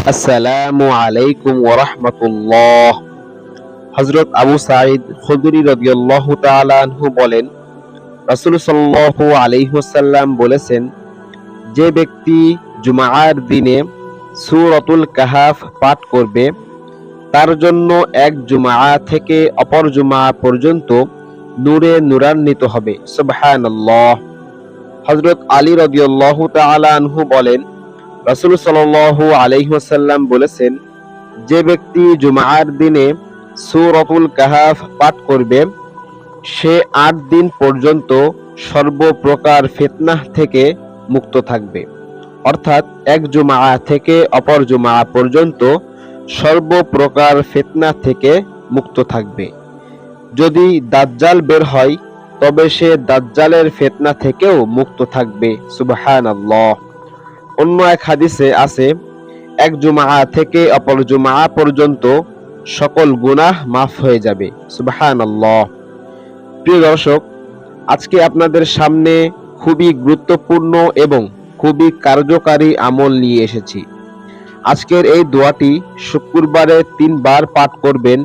আসসালামু আলাইকুম ওরহমতুল্লাহ হজরত আবু সাঈদ খুদরি রদিয়াল্লাহু তাআলা আনহু বলেন, রাসূল সাল্লাল্লাহু আলাইহি ওয়াসাল্লাম বলেছেন, যে ব্যক্তি জুমার দিনে সূরাতুল কাহাফ পাঠ করবে, তার জন্য এক জুমা থেকে অপর জুমা পর্যন্ত নূরে নূরান্বিত হবে। সুবহানাল্লাহ। হযরত আলী রাদিয়াল্লাহু তাআলা আনহু বলেন রাসূল আলাইহি ওয়াসাল্লাম বলেছেন, যে ব্যক্তি জুমার দিনে সূরাতুল কাহাফ পাঠ করবে, সে আট দিন পর্যন্ত সর্বপ্রকার ফিতনাহ থেকে মুক্ত থাকবে। অর্থাৎ এক জুমা থেকে অপর জুমা পর্যন্ত সর্বপ্রকার ফেতনা থেকে মুক্ত থাকবে। যদি দাজ্জাল বের হয়, তবে সে দাজ্জালের ফেতনা থেকেও মুক্ত থাকবে। সুবহানাল্লাহ। অন্য এক হাদিসে আছে, এক জুমা থেকে অপর জুমা পর্যন্ত সকল গুনাহ মাফ হয়ে যাবে। সুবহানাল্লাহ। প্রিয় দর্শক, আজকে আপনাদের সামনে খুবই গুরুত্বপূর্ণ এবং খুবই কার্যকারী আমল নিয়ে এসেছি। আজকের এই দোয়াটি শুক্রবারে তিনবার পাঠ করবেন,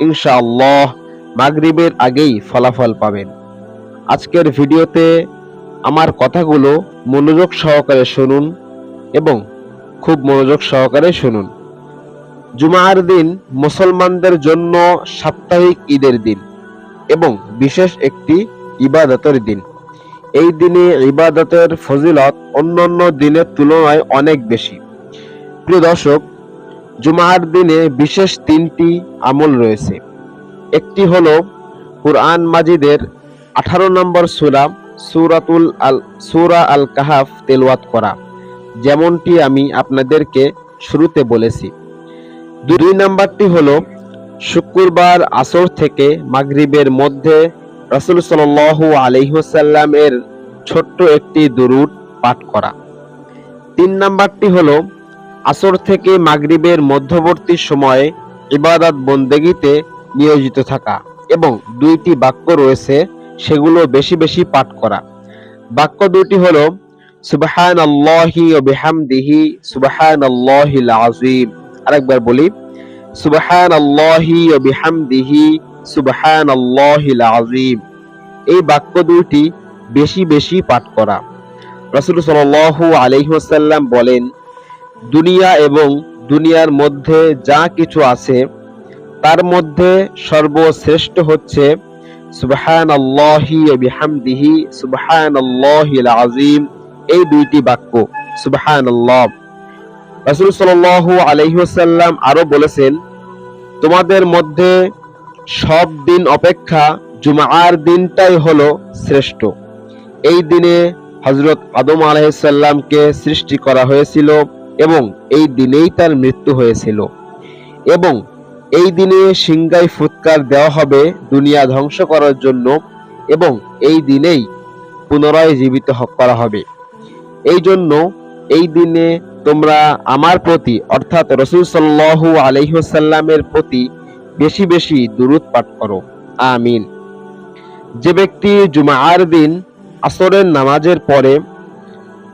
ইনশাআল্লাহ মাগরিবের আগেই ফলাফল পাবেন। আজকের ভিডিওতে আমার কথাগুলো মনোযোগ সহকারে শুনুন এবং খুব মনোযোগ সহকারে শুনুন। জুমার দিন মুসলমানদের জন্য সাপ্তাহিক ঈদের দিন এবং বিশেষ একটি ইবাদতের দিন। এই দিনে ইবাদতের ফজিলত অন্যান্য দিনের তুলনায় অনেক বেশি। প্রিয় দর্শক, জুমার দিনে বিশেষ তিনটি আমল রয়েছে। একটি হল কুরআন মাজিদের আঠারো নম্বর সুরা, সুরাতুল আল সুরা আল কাহাফ তেলওয়াত করা। যেমনটি আমি আপনাদেরকে শুরুতে বলেছি। দুই নাম্বারটি হলো, শুক্রবার আসর থেকে মাগরিবের মধ্যে রাসূল সাল্লাল্লাহু আলাইহি এর ছোট্ট একটি দুরুদ পাঠ করা। তিন নাম্বারটি হলো, আসর থেকে মাগরিবের মধ্যবর্তী সময়ে ইবাদত বন্দেগিতে নিয়োজিত থাকা এবং দুইটি বাক্য রয়েছে, সেগুলো বেশি বেশি পাঠ করা। বাক্য দুটি হলো সুবহান আল্লাহি ও বিহামদিহি সুবহান আল্লাহিল আজিম আরেকবার বলি সুবহান আল্লাহি ও বিহামদিহি সুবহান আল্লাহিল আজিম এই বাক্য দুইটি বেশি বেশি পাঠ করা। রাসূল সাল্লাল্লাহু আলাইহি বলেন, দুনিয়া এবং দুনিয়ার মধ্যে যা কিছু আছে, তার মধ্যে সর্বশ্রেষ্ঠ হচ্ছে সুবহান আল্লাহি বিহামদিহি সুবহান আল্লাহিল আজিম এই দুইটি বাক্য সুবহান আরও বলেছেন, তোমাদের মধ্যে সব দিন অপেক্ষা জুমার দিনটাই হলো শ্রেষ্ঠ। এই দিনে হজরত আদম আলাইসাল্লামকে সৃষ্টি করা হয়েছিল এবং এই দিনেই তার মৃত্যু হয়েছিল। এবং এই দিনে সিংগাই ফুৎকার দেওয়া হবে দুনিয়া ধ্বংস করার জন্য এবং এই দিনেই পুনরায় জীবিত করা হবে। এই জন্য এই দিনে তোমরা আমার প্রতি, অর্থাৎ রসুল সাল্লাহু আলহিহসাল্লামের প্রতি বেশি বেশি দুরুদ পাঠ করো। আমিন। যে ব্যক্তি জুমার দিন আসরের নামাজের পরে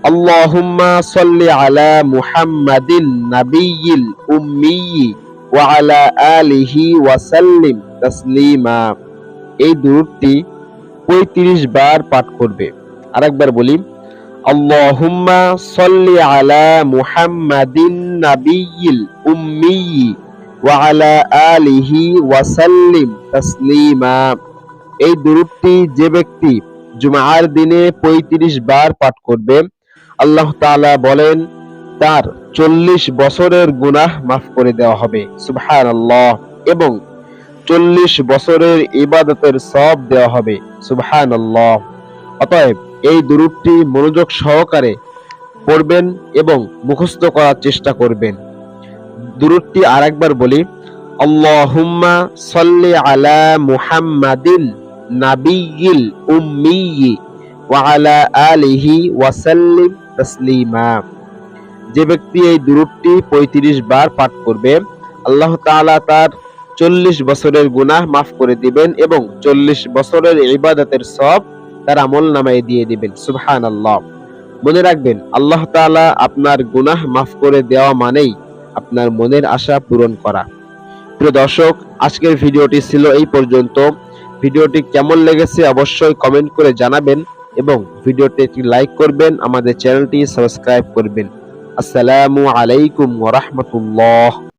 আল্লাহুম্মা সাল্লি আলা মুহাম্মাদিন নাবিয়িল উম্মিয়ি ওয়া আলা আলিহি ওয়া সাল্লিম তাসলিমা। এই দুরুদটি 35 বার পাঠ করবে। আরেকবার বলি আল্লাহুম্মা সাল্লি আলা মুহাম্মাদিন নাবিয়িল উম্মিয়ি ওয়া আলা আলিহি তাসলিমা। এই দুরুদটি যে ব্যক্তি জুমার দিনে 35 বার পাঠ করবে, আল্লাহ বলেন, তার চল্লিশ বছরের গুনাহ মাফ করে দেওয়া হবে, সুবহানাল্লাহ, এবং চল্লিশ বছরের ইবাদতের সব দেওয়া হবে, সুবহানাল্লাহ। অতএব এই দুরুদটি মনোযোগ সহকারে পড়বেন এবং মুখস্থ করার চেষ্টা করবেন। দুরুদটি আরেকবার বলি, আল্লাহুম্মা সাল্লি আলা মুহাম্মাদিন নাবিয়িল উম্মিয়ি ওয়া আলা আলিহি ওয়া সাল্লিম তাসলিমা। যে ব্যক্তি এই দুরুদটি 35 বার পাঠ করবে, আল্লাহ তাআলা তার চল্লিশ বছরের গুনাহ মাফ করে দিবেন এবং চল্লিশ বছরের ইবাদতের সব তার আমল নামায় দিয়ে দিবেন। সুবহান আল্লাহ মনে রাখবেন, আল্লাহ তাআলা আপনার গুনাহ মাফ করে দেওয়া মানেই আপনার মনের আশা পূরণ করা। প্রিয় দর্শক, আজকের ভিডিওটি ছিল এই পর্যন্ত। ভিডিওটি কেমন লেগেছে অবশ্যই কমেন্ট করে জানাবেন এবং ভিডিওটি একটি লাইক করবেন, আমাদের চ্যানেলটি সাবস্ক্রাইব করবেন। আসসালামু আলাইকুম ওয়া রাহমাতুল্লাহ।